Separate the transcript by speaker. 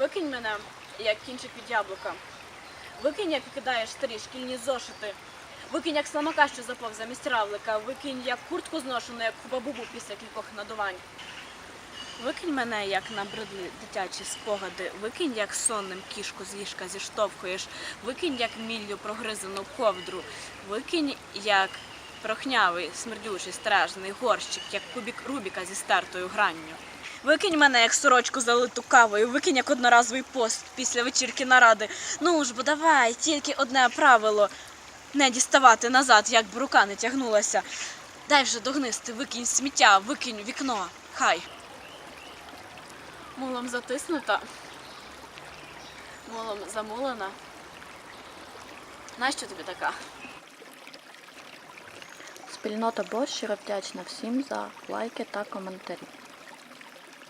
Speaker 1: Викинь мене, як кінчик від яблука. Викинь, як кидаєш старі шкільні зошити. Викинь, як самока, що запав замість равлика. Викинь, як куртку зношену, як хуба-бубу після кількох надувань. Викинь мене, як набридли дитячі спогади. Викинь, як сонним кішку з ліжка зіштовхуєш. Викинь, як міллю прогризану ковдру. Викинь, як прохнявий, смердючий, стражний горщик, як кубік Рубіка зі стартою гранню. Викинь мене, як сорочку залиту кавою, викинь як одноразовий пост після вечірки наради. Ну ж бо давай, тільки одне правило не діставати назад, як б рука не тягнулася. Дай вже догнисти, викинь сміття, викинь вікно. Хай. Мулом затиснута. Мулом замулена. Нащо тобі така?
Speaker 2: Спільнота Бос щиро вдячна всім за лайки та коментарі.